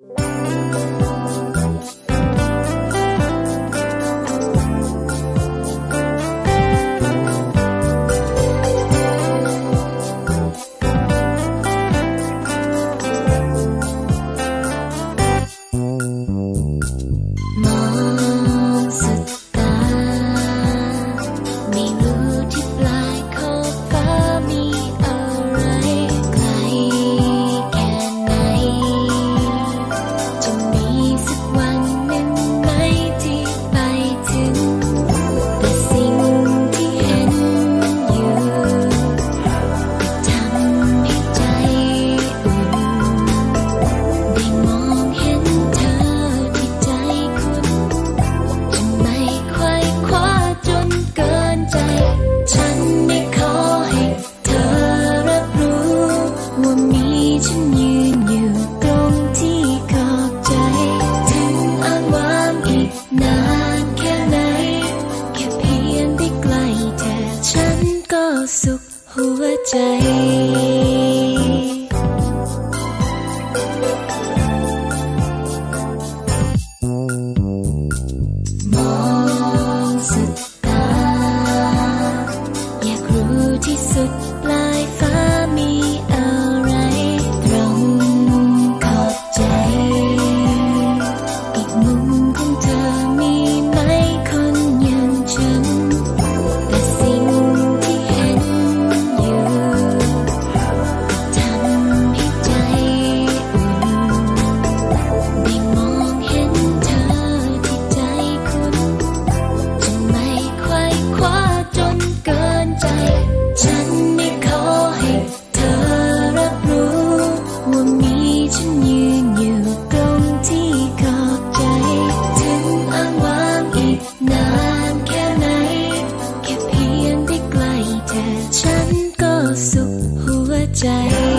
ม ฉันยืนอยู่ตรงที่ขอบใจ ถึงอ้างว้างอีกนานแค่ไหน แค่เพียงได้ใกล้เธอ ฉันก็สุขหัวใจที่สุดปลายฟ้ามี 在。